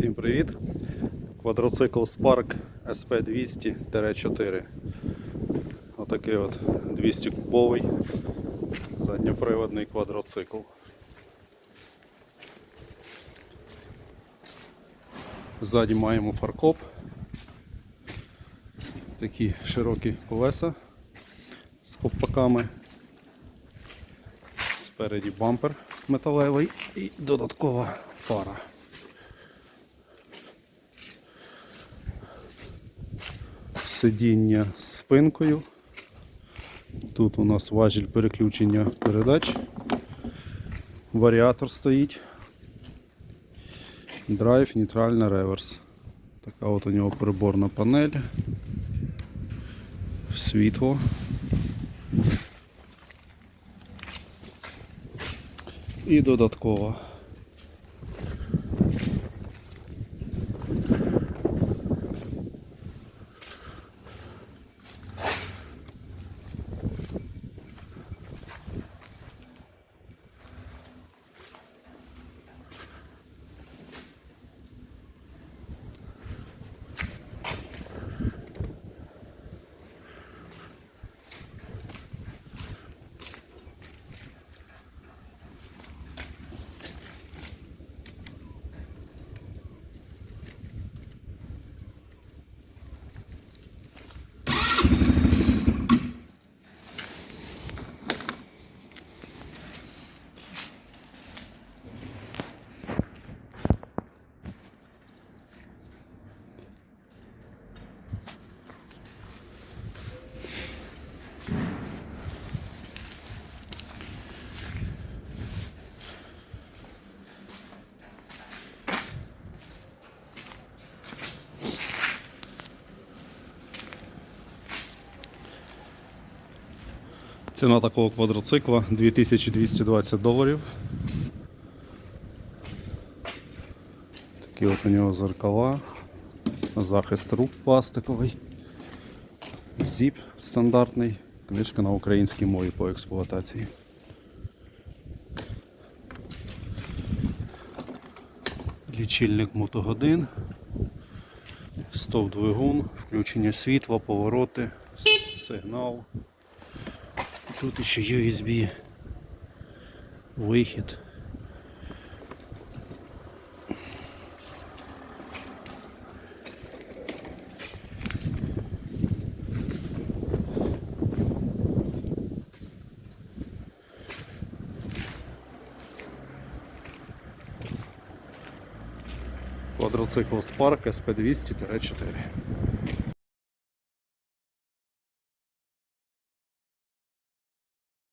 Всім привіт! Квадроцикл Spark SP200-4. Отакий от 200 кубовий задньоприводний квадроцикл. Ззаді маємо фаркоп. Такі широкі колеса з ковпаками. Спереді бампер металевий і додаткова фара. Сидіння з спинкою. Тут у нас важіль переключення передач. Варіатор стоїть. Драйв, нейтральна реверс. Така от у нього приборна панель. Світло. І додатково. Ціна такого квадроцикла 2220 доларів. Такі от у нього зеркала, захист рук пластиковий, зіп стандартний, книжка на українській мові по експлуатації. Лічильник мотогодин, стов двигун, включення світла, повороти, сигнал. Тут ще USB вихід. Квадроцикл Spark SP200-4.